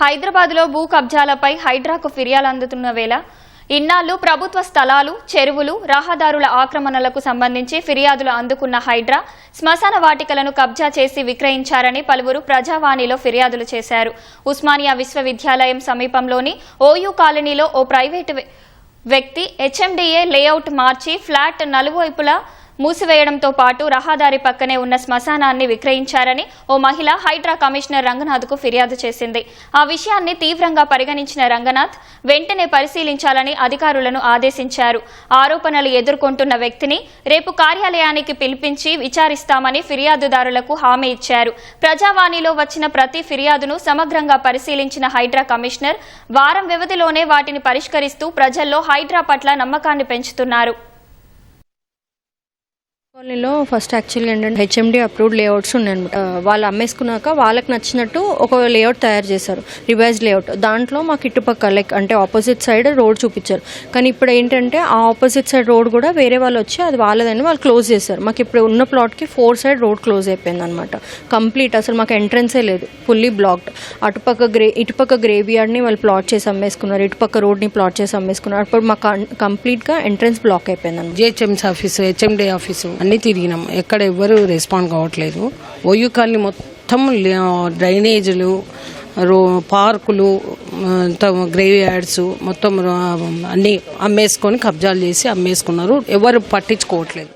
హైదరాబాద్లో భూ కబ్జాలపై హైడ్రాకు ఫిర్యాదు అందుతున్న వేళ ఇన్నాళ్ళు ప్రభుత్వ స్థలాలు చెరువులు రహదారుల ఆక్రమణలకు సంబంధించి ఫిర్యాదులు అందుకున్న హైడ్రా శ్మశాన వాటికలను కబ్జా చేసి విక్రయించారని పలువురు ప్రజావాణిలో ఫిర్యాదులు చేశారు. ఉస్మానియా విశ్వవిద్యాలయం సమీపంలోని ఓయూ కాలనీలో ఓ ప్రైవేటు వ్యక్తి హెచ్ఎండిఏ లేఅవుట్ మార్చి ఫ్లాట్ నలువైపులా మూసివేయడంతో పాటు రహదారి పక్కనే ఉన్న శ్మశానాన్ని విక్రయించారని ఓ మహిళ హైడ్రా కమిషనర్ రంగనాథ్కు ఫిర్యాదు చేసింది. ఆ విషయాన్ని తీవ్రంగా పరిగణించిన రంగనాథ్ వెంటనే పరిశీలించాలని అధికారులను ఆదేశించారు. ఆరోపణలు ఎదుర్కొంటున్న వ్యక్తిని రేపు కార్యాలయానికి పిలిపించి విచారిస్తామని ఫిర్యాదుదారులకు హామీ ఇచ్చారు. ప్రజావాణిలో వచ్చిన ప్రతి ఫిర్యాదును సమగ్రంగా పరిశీలించిన హైడ్రా కమిషనర్ వారం వ్యవధిలోనే వాటిని పరిష్కరిస్తూ ప్రజల్లో హైడ్రా పట్ల నమ్మకాన్ని పెంచుతున్నారు. కాలనీలో ఫస్ట్ యాక్చువల్గా ఏంటంటే హెచ్ఎండి అప్రూవ్డ్ లేఅవుట్స్ ఉన్నాయన్నమాట. వాళ్ళు అమ్మేసుకున్నాక వాళ్ళకి నచ్చినట్టు ఒక లేఅవుట్ తయారు చేశారు రివైజ్ లేఅవుట్ దాంట్లో మాకు ఇటుపక్క లైక్ అంటే ఆపోజిట్ సైడ్ రోడ్ చూపించారు. కానీ ఇప్పుడు ఏంటంటే ఆ ఆపోజిట్ సైడ్ రోడ్ కూడా వేరే వాళ్ళు వచ్చి అది వాళ్ళదని వాళ్ళు క్లోజ్ చేశారు. మాకు ఇప్పుడు ఉన్న ప్లాట్కి ఫోర్ సైడ్ రోడ్ క్లోజ్ అయిపోయింది అనమాట కంప్లీట్ అసలు మాకు ఎంట్రన్సే లేదు. ఫుల్లీ బ్లాక్డ్ అటుపక్క గ్రే ఇటుపక్క గ్రేవ్ యార్డ్ని వాళ్ళు ప్లాట్ చేసి అమ్మేసుకున్నారు. ఇటుపక్క రోడ్ని ప్లాట్ చేసి అమ్మేసుకున్నారు. అప్పుడు మాకు కంప్లీట్గా ఎంట్రన్స్ బ్లాక్ అయిపోయింది అనమాట జిహెచ్ఎంసీ ఆఫీసు హెచ్ఎండి ఆఫీసు అన్నీ తిరిగినాం. ఎక్కడ ఎవ్వరు రెస్పాండ్ కావట్లేదు. ఓయూ కాలనీ మొత్తం లే- డ్రైనేజీలు రో పార్కులు గ్రేవ్ యార్డ్స్ మొత్తం అన్నీ అమ్మేసుకొని కబ్జాలు చేసి అమ్మేసుకున్నారు. ఎవరు పట్టించుకోవట్లేదు.